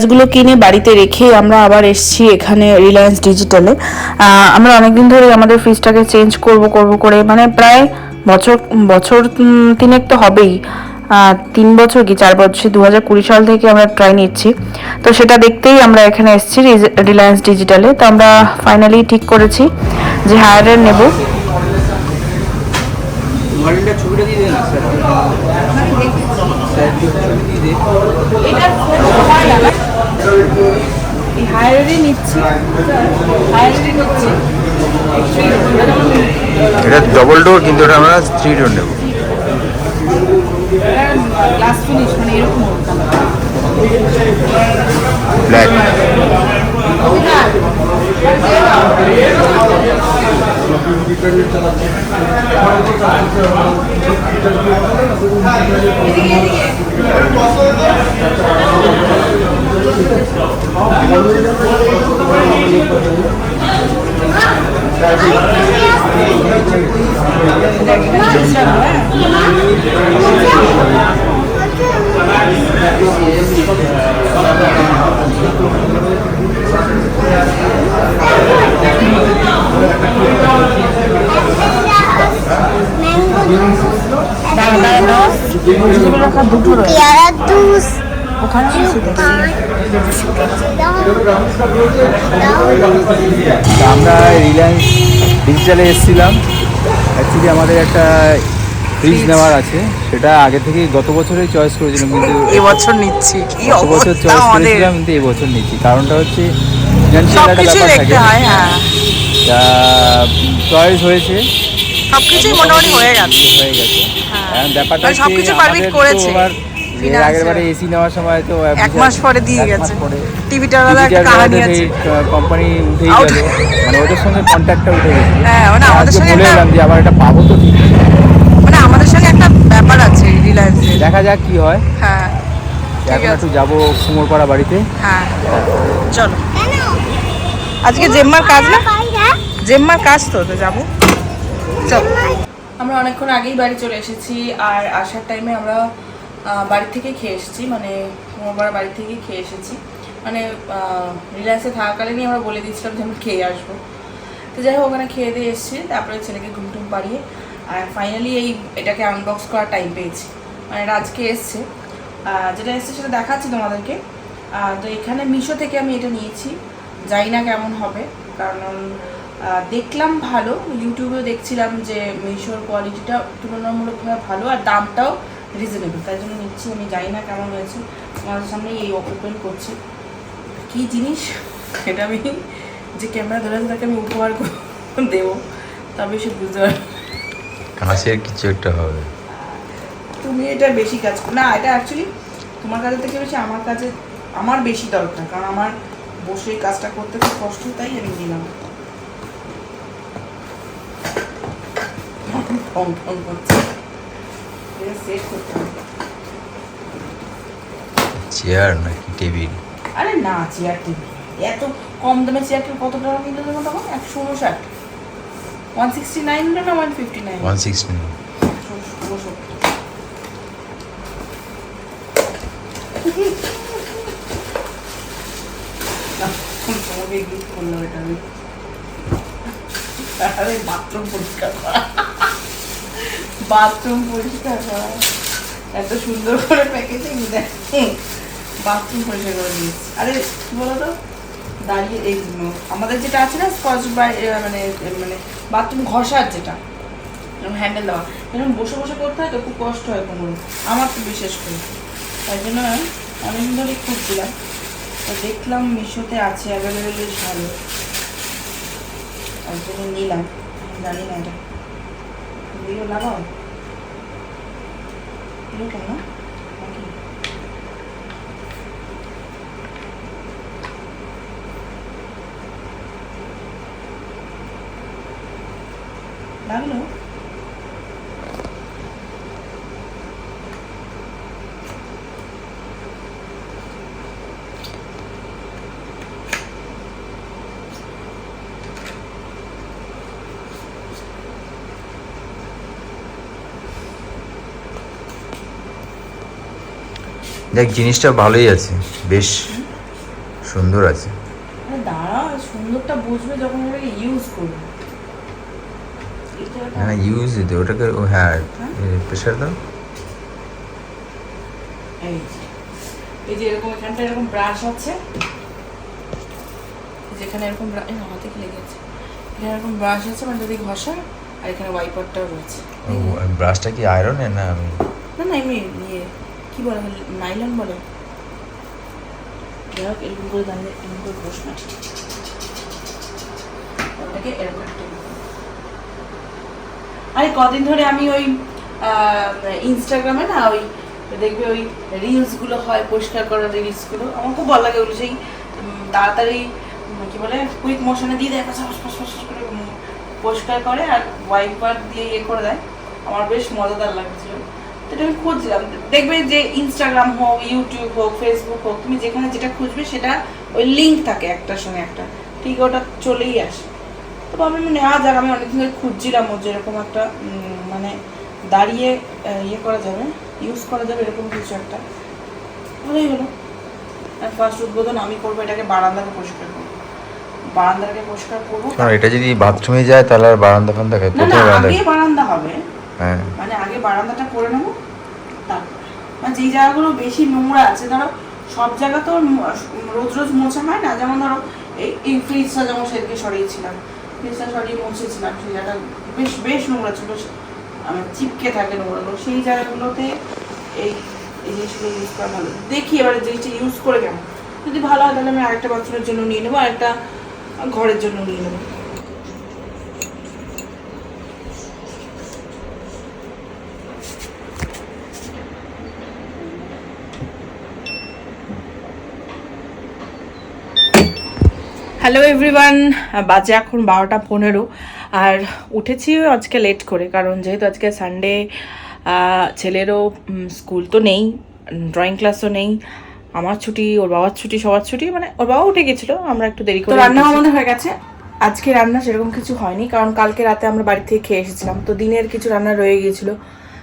গাছগুলো কিনে বাড়িতে রেখে আমরা আবার এসেছি এখানে রিলায়েন্স ডিজিটালে আমরা অনেকদিন ধরে আমাদের ফ্রিজটাকে চেঞ্জ করব করব করে মানে প্রায় বছর বছর তিনেক তো হবেই। তিন বছর কি চার বছর দু হাজার কুড়ি সাল থেকে আমরা ট্রাই নিচ্ছি। তো সেটা দেখতেই আমরা এখানে এসেছি রিলায়েন্স ডিজিটালে তো আমরা ফাইনালি ঠিক করেছি যে হায়ারের নেব। ছবিটা দিয়ে দে নিচ্ছি। নিচ্ছি। এটা ডবল ডোর কিন্তু এটা আমরা থ্রি ডোর নেব। গ্লাস ফিনিশ মানে এরকম ব্ল্যাক রয়েছে পেয়ারা আমরা রিলায়েন্স ডিজিটালে এসেছিলাম। অ্যাকচুয়ালি আমাদের একটা ফ্রিজ নেওয়ার আছে। সেটা আগে থেকেই গত বছরেই চয়েস করেছিলাম কিন্তু এবছর নিচ্ছি। কি গত বছর চয়েস করেছিলাম কিন্তু এবছর নিচ্ছি। কারণটা হচ্ছে ফিনান্সিয়াল একটা ব্যাপার থাকে হ্যাঁ তা চয়েস হয়েছে। সবকিছুই মোটামুটি হয়ে গেছে। হয়ে গেছে। ব্যাপারটা মানে সবকিছু পারমিট করেছে। আবার আগের বারে এসি নেওয়ার সময় তো এক মাস পরে দিয়ে গেছে। পরে টিভিটার আলাদা একটা কাহানি আছে। কোম্পানি উঠেই Out. গেল। মানে ওদের সঙ্গে কন্ট্যাক্টটা উঠে গেছে। হ্যাঁ, মানে আমাদের সঙ্গে যে আবার এটা পাবো তো ঠিক। মানে আমাদের সঙ্গে একটা ব্যাপার আছে দেখা যাক কি হয়। হ্যাঁ এখন একটু যাব কুমোরপাড়া বাড়িতে। হ্যাঁ চলো। আজকে জেম্মার কাজ না? জেম্মার কাজ তো তো যাব। চলো। আমরা অনেকক্ষণ আগেই বাড়ি চলে এসেছি আর আসার টাইমে আমরা বাড়ি থেকে খেয়ে এসেছি মানে মোবার বাড়ি থেকে খেয়ে এসেছি। মানে রিলায়েন্সে থাকাকালীনই আমরা বলে দিয়েছিলাম যে আমরা খেয়ে আসব। তো যাই হোক, ওখানে খেয়ে দিয়ে এসেছি, তারপরে ছেলেকে ঘুম টুম পাড়িয়ে, আর ফাইনালি এই এটাকে আনবক্স করার টাইম পেয়েছি। মানে এটা আজকে এসছে। যেটা এসছে সেটা দেখাচ্ছি তোমাদেরকে। তো এখানে মিশো থেকে আমি এটা নিয়েছি। জানি না কেমন হবে, কারণ দেখলাম ভালো। ইউটিউবেও দেখছিলাম যে মিশোর কোয়ালিটিটা তুলনামূলকভাবে ভালো আর দামটাও রিজনেবল তাই জন্য নিচ্ছি। আমি জানি না কেমন হয়েছে। তোমাদের সামনে এই ওপেন করছি। কী জিনিস? এটা আমি যে ক্যামেরা ধরে তাকে আমি উপহার দেবো। তবে সে বুঝতে পারবে কিছু একটা হবে। তুমি এটা বেশি কাজ করো না এটা অ্যাকচুয়ালি তোমার কাজের থেকে বেশি আমার কাজে আমার বেশি দরকার। কারণ আমার বসে কাজটা করতে খুব কষ্ট তাই আমি নিলাম। ঠং ঠং করছে সেট করতে হবে চেয়ার নাকি টেবিল আরে না চেয়ার টেবিল এত কম দামে চেয়ার টেবিল কত টাকা কিনতে দেবো তখন? একশো উনষাট ওয়ান সিক্সটি নাইন না one fifty nine one sixty তোমাকে গিফট করলাম এটা আমি। বাথরুম পরিষ্কার। করা বাথরুম পরিষ্কার করা। এত সুন্দর করে প্যাকেজিং দেখ বাথরুম পরিষ্কার করে দিয়েছি। আরে বলো তো দাঁড়িয়ে এই উম, আমাদের যেটা আছে না স্কচ বাই মানে মানে বাথরুম ঘষার যেটা এরকম হ্যান্ডেল দেওয়া। এরকম বসে বসে করতে হয় তো খুব কষ্ট হয় কোমরে। আমার তো বিশেষ করে। তাই জন্য অনেকদিন ধরে খুঁজছিলাম তো দেখলাম মিশোতে আছে অ্যাভেলেবেল বেশ ভালো তার জন্য নিলাম। জানি না এটা ভিডিও লাগাও এরকম না নাকি দেখ জিনিসটা ভালোই আছে। বেশ সুন্দর আছে। দাঁড়া সুন্দরটা বুঝবে যখন ইউজ করবে। হ্যাঁ ইউজ দিতে ওটাকে ও হ্যাঁ প্রেশার দাও। এই যে। এরকম এখানটা এরকম ব্রাশ আছে। যেখানে এরকম হাতে কি লেগেছে এখানে এরকম ব্রাশ আছে মানে যদি ঘষা আর এখানে ওয়াইপারটাও রয়েছে। ও ব্রাশটা কি আয়রনের না আমি? না না এমনি ইয়ে কি বলে নাইলন বলে? যাই হোক, এরকম করে দাঁড়িয়ে, এরকম করে না ওটাকে এরকম আরে, কদিন ধরে আমি ওই ইনস্টাগ্রামে না ওই, দেখবে ওই রিলসগুলো হয়, পরিষ্কার করার রিলসগুলো আমার খুব ভালো লাগে ওগুলো, সেই তাড়াতাড়ি কি বলে কুইক মোশনে দিয়ে দেয় করে পরিষ্কার করে আর ওয়াইপার দিয়ে ইয়ে করে দেয়। আমার বেশ মজাদার লাগছিল। এটা আমি খুঁজছিলাম। দেখবে যে ইনস্টাগ্রাম হোক ইউটিউব হোক ফেসবুক হোক তুমি যেখানে যেটা খুঁজবে সেটা ওই লিঙ্ক থাকে একটার সঙ্গে একটা। ঠিক ওটা চলেই আসে। তো ভাবলাম নেওয়া যাক আমি অনেকদিন ধরে খুঁজছিলাম ওর যেরকম একটা মানে দাঁড়িয়ে ইয়ে করা যাবে ইউজ করা যাবে এরকম কিছু একটা। ভালোই হলো আর ফার্স্ট উদ্বোধন আমি করব এটাকে বারান্দাকে পরিষ্কার করব। বারান্দাকে পরিষ্কার করব। এটা যদি বাথরুমে যায় তাহলে আর বারান্দা ফান্দা না আগে বারান্দা হবে। হ্যাঁ। মানে আগে বারান্দাটা করে নেব মানে যেই জায়গাগুলো বেশি নোংরা আছে, ধরো, সব জায়গা তো রোজ রোজ মোছা হয় না? যেমন ধরো, এই ফ্রিজটা যেমন সেদিকে সরিয়েছিলাম, ফ্রিজটা সরিয়ে মুছেছিলাম, সেই জায়গাটা বেশ বেশ নোংরা ছিল আমার চিপকে থাকে নোংরাগুলো। সেই জায়গাগুলোতে এই এই জিনিসগুলো ইউজ করা ভালো। দেখি এবারে জিনিসটা ইউজ করে কেমন। যদি ভালো হয় তাহলে আমি আরেকটা বাথরুমের জন্য নিয়ে নেব, আরেকটা ঘরের জন্য নিয়ে নেব। হ্যালো এভরিওয়ান বাজে এখন বারোটা পনেরো। আর উঠেছি আজকে লেট করে কারণ যেহেতু আজকে সানডে ছেলেরও স্কুল তো নেই ড্রয়িং ক্লাসও নেই। আমার ছুটি ওর বাবার ছুটি সবার ছুটি মানে ওর বাবা উঠে গেছিল আমরা একটু দেরি করে রান্না আমাদের হয়ে গেছে। আজকে রান্না সেরকম কিছু হয়নি কারণ কালকে রাতে আমরা বাড়ি থেকে খেয়ে এসেছিলাম। তো দিনের কিছু রান্না রয়ে গিয়েছিল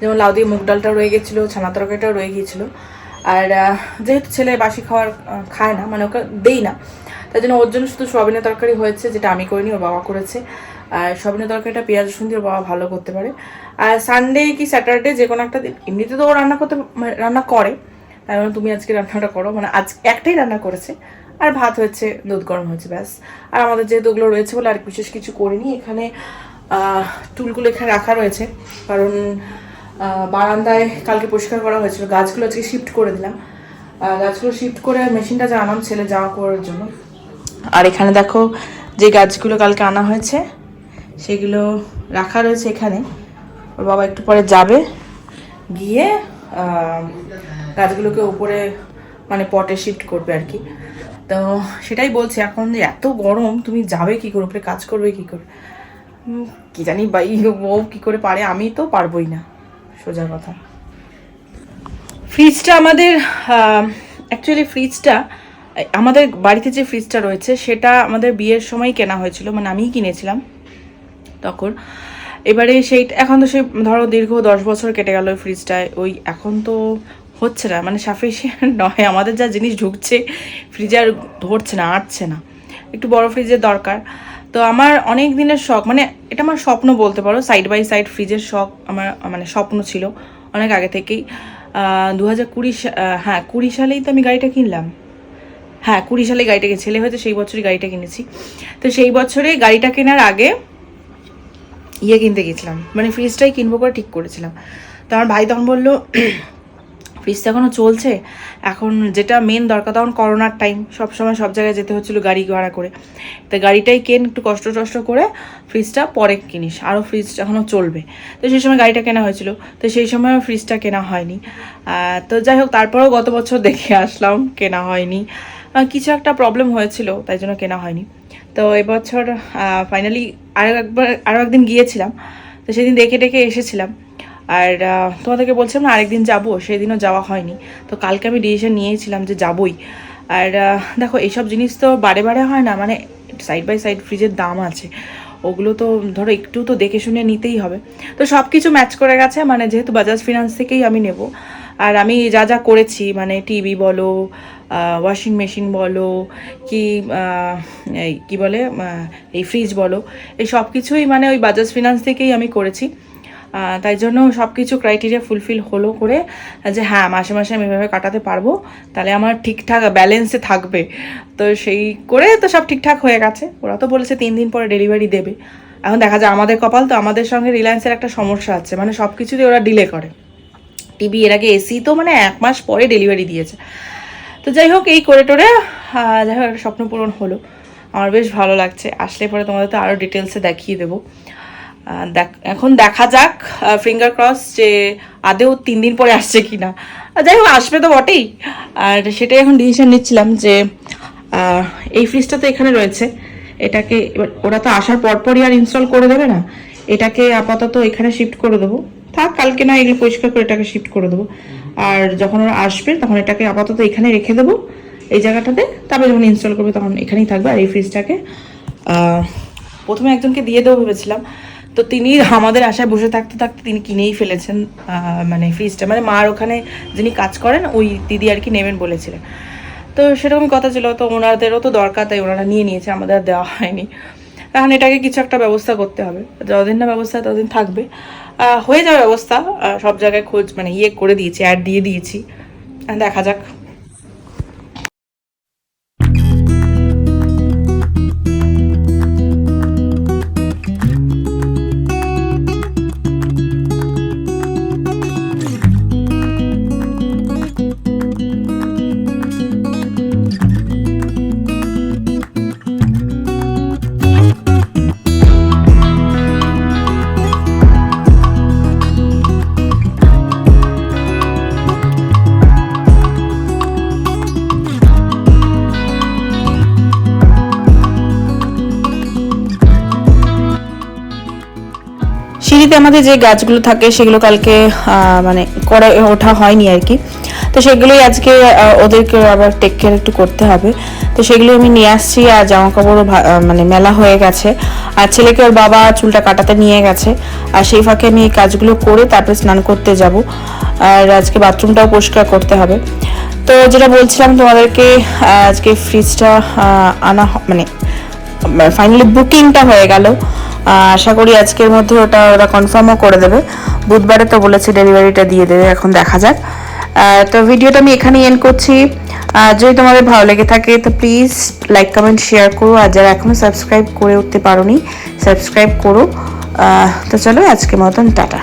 যেমন লাউ দিয়ে মুগ ডালটাও রয়ে গেছিল ছানা তরকারিটাও রয়ে গিয়েছিল। আর যেহেতু ছেলে বাসি খাওয়ার খায় না মানে ওকে দেই না তাই জন্য ওর জন্য শুধু সয়াবিনের তরকারি হয়েছে, যেটা আমি করিনি, ওর বাবা করেছে। আর সয়াবিনের তরকারিটা পেঁয়াজ, রসুন দিয়ে ওর বাবা ভালো করতে পারে। আর সানডে কি স্যাটারডে যে কোনো একটা দিন, এমনিতে তো ও রান্না করতে মানে রান্না করে। তাই জন্য তুমি আজকে রান্নাটা করো মানে আজ একটাই রান্না করেছে। আর ভাত হয়েছে, দুধ গরম হয়েছে, ব্যাস। আর আমাদের যেহেতু ওগুলো রয়েছে বলে আর বিশেষ কিছু করিনি, এখানে টুলগুলো এখানে রাখা রয়েছে। কারণ বারান্দায় কালকে পরিষ্কার করা হয়েছিল। গাছগুলো আজকে শিফট করে দিলাম। গাছগুলো শিফট করে মেশিনটা জানাম ছেলে জামা করার জন্য। আর এখানে দেখো যে গাছগুলো কালকে আনা হয়েছে, সেগুলো রাখা রয়েছে এখানে। ওর বাবা একটু পরে যাবে। গিয়ে গাছগুলোকে উপরে মানে পটে শিফট করবে আর কি। তো সেটাই বলছি, এখন যে এত গরম, তুমি যাবে কি করে? উপরে কাজ করবে কি করে? কি জানি বা ও কি করে পারে? আমি তো পারবই না, সোজা কথা। ফ্রিজটা আমাদের অ্যাকচুয়ালি ফ্রিজটা আমাদের বাড়িতে যে ফ্রিজটা রয়েছে, সেটা আমাদের বিয়ের সময় কেনা হয়েছিল মানে আমিই কিনেছিলাম তখন। এবারে সেই, এখন তো সে ধরো দীর্ঘ দশ বছর কেটে গেল ওই ফ্রিজটায়, ওই এখন তো হচ্ছে না মানে সাফিসিয়েন্ট নয়, আমাদের যা জিনিস ঢুকছে, ফ্রিজে আর ধরছে না, আটছে না। একটু বড় ফ্রিজের দরকার। তো আমার অনেক দিনের শখ মানে এটা আমার স্বপ্ন বলতে পারো সাইড বাই সাইড ফ্রিজের শখ আমার মানে স্বপ্ন ছিল অনেক আগে থেকেই। দু হাজার কুড়ি হ্যাঁ কুড়ি সালেই তো আমি গাড়িটা কিনলাম। হ্যাঁ কুড়ি সালে গাড়িটাকে, ছেলে হয়তো সেই বছরই গাড়িটা কিনেছি। তো সেই বছরে গাড়িটা কেনার আগে ইয়ে কিনতে গেছিলাম। মানে ফ্রিজটাই কিনবো করে ঠিক করেছিলাম। তো আমার ভাই তখন বলল, ফ্রিজ তো এখনও চলছে। এখন যেটা মেন দরকার, তখন করোনার টাইম সব সময় সব জায়গায় যেতে হচ্ছিল গাড়ি ভাড়া করে। তো গাড়িটাই কেন, একটু কষ্ট টষ্ট করে ফ্রিজটা পরে কিনিস। আরও ফ্রিজ এখনও চলবে। তো সেই সময় গাড়িটা কেনা হয়েছিল। তো সেই সময় ফ্রিজটা কেনা হয়নি। তো যাই হোক, তারপরেও গত বছর দেখে আসলাম, কেনা হয়নি। কিছু একটা প্রবলেম হয়েছিল, তাই জন্য কেনা হয়নি। তো এবছর ফাইনালি আরও একবার আরও একদিন গিয়েছিলাম। তো সেদিন দেখে ডেকে এসেছিলাম। আর তোমাদেরকে বলছিলাম না, আরেকদিন যাব, সেদিনও যাওয়া হয়নি। তো কালকে আমি ডিসিশন নিয়েছিলাম যে যাবই। আর দেখো, এইসব জিনিস তো বারে বারে হয় না মানে সাইড বাই সাইড ফ্রিজের দাম আছে। ওগুলো তো, ধরো, একটু তো দেখে শুনে নিতেই হবে। তো সব কিছু ম্যাচ করে গেছে মানে যেহেতু বাজাজ ফিনান্স থেকেই আমি নেব। আর আমি যা যা করেছি মানে টিভি বলো ওয়াশিং মেশিন বলো কি কী বলে এই ফ্রিজ বলো, এই সব কিছুই মানে ওই বাজাজ ফিনান্স থেকেই আমি করেছি। তাই জন্য সব কিছু ক্রাইটেরিয়া ফুলফিল হলো করে, যে হ্যাঁ মাসে মাসে আমি এভাবে কাটাতে পারব, তাহলে আমার ঠিকঠাক ব্যালেন্সে থাকবে। তো সেই করে তো সব ঠিকঠাক হয়ে গেছে। ওরা তো বলেছে তিন দিন পরে ডেলিভারি দেবে। এখন দেখা যায় আমাদের কপাল তো আমাদের সঙ্গে রিলায়েন্সের একটা সমস্যা আছে মানে সব কিছুতে ওরা ডিলে করে। টিভি এর আগে এসি তো মানে এক মাস পরে ডেলিভারি দিয়েছে। তো যাই হোক, এই করে টোরে যাই হোক, একটা স্বপ্ন পূরণ হলো। আমার বেশ ভালো লাগছে। আসলে পরে তোমাদের তো আরও ডিটেলসে দেখিয়ে দেবো। দেখ, এখন দেখা যাক ফিঙ্গার ক্রস যে আদেও তিন দিন পরে আসছে কি না যাই হোক, আসবে তো বটেই। আর সেটাই এখন ডিসিশন নিচ্ছিলাম যে এই ফ্রিজটা তো এখানে রয়েছে। এটাকে, এবার ওরা তো আসার পরপরই আর ইনস্টল করে দেবে না। এটাকে আপাতত এখানে শিফট করে দেবো। থাক, কালকে না এগুলো পরিষ্কার করে এটাকে শিফট করে দেবো। আর যখন ওরা আসবে, তখন এটাকে আপাতত এখানে রেখে দেবো, এই জায়গাটাতে। তারপরে যখন ইনস্টল করবে, তখন এখানেই থাকবে। আর এই ফ্রিজটাকে প্রথমে একজনকে দিয়ে দেবো ভেবেছিলাম। তো তিনি আমাদের আশায় বসে থাকতে থাকতে তিনি কিনেই ফেলেছেন মানে ফ্রিজটা মানে মার ওখানে যিনি কাজ করেন, ওই দিদি আর কি নেবেন বলেছিলেন। তো সেরকমই কথা ছিল। তো ওনাদেরও তো দরকার, তাই ওনারা নিয়ে নিয়েছে, আমাদের আর দেওয়া হয়নি। এখন এটাকে কিছু একটা ব্যবস্থা করতে হবে। যতদিন না ব্যবস্থা, ততদিন থাকবে। হয়ে যাবে অবস্থা সব জায়গায় খোঁজ মানে ইয়ে করে দিয়েছি অ্যাড দিয়ে দিয়েছি। দেখা যাক। আমাদের যে গাছগুলো থাকে, সেগুলো কালকে মানে করে, ওঠা হয়নি আর কি। তো সেগুলোই আজকে ওদেরকে আবার টেক কেয়ার একটু করতে হবে। তো সেগুলো আমি নিয়ে আসছি আর জামা কাপড়ও মানে মেলা হয়ে গেছে। আর ছেলেকে ওর বাবা চুলটা কাটাতে নিয়ে গেছে। আর সেই ফাঁকে আমি এই কাজগুলো করে তারপরে স্নান করতে যাব। আর আজকে বাথরুমটাও পরিষ্কার করতে হবে। তো যেটা বলছিলাম, তোমাদেরকে আজকে ফ্রিজটা আনা মানে ফাইনালি বুকিংটা হয়ে গেল। আশা করি আজকের মধ্যে ওটা ওরা কনফার্মও করে দেবে। বুধবারে তো বলেছে ডেলিভারিটা দিয়ে দেবে, এখন দেখা যাক। তো ভিডিওটা আমি এখানেই এন্ড করছি। যদি তোমাদের ভালো লেগে থাকে, তো প্লিজ লাইক কমেন্ট শেয়ার করো। আর যারা এখনও সাবস্ক্রাইব করে উঠতে পারোনি সাবস্ক্রাইব করো। তো চলো আজকের মতন, টাটা।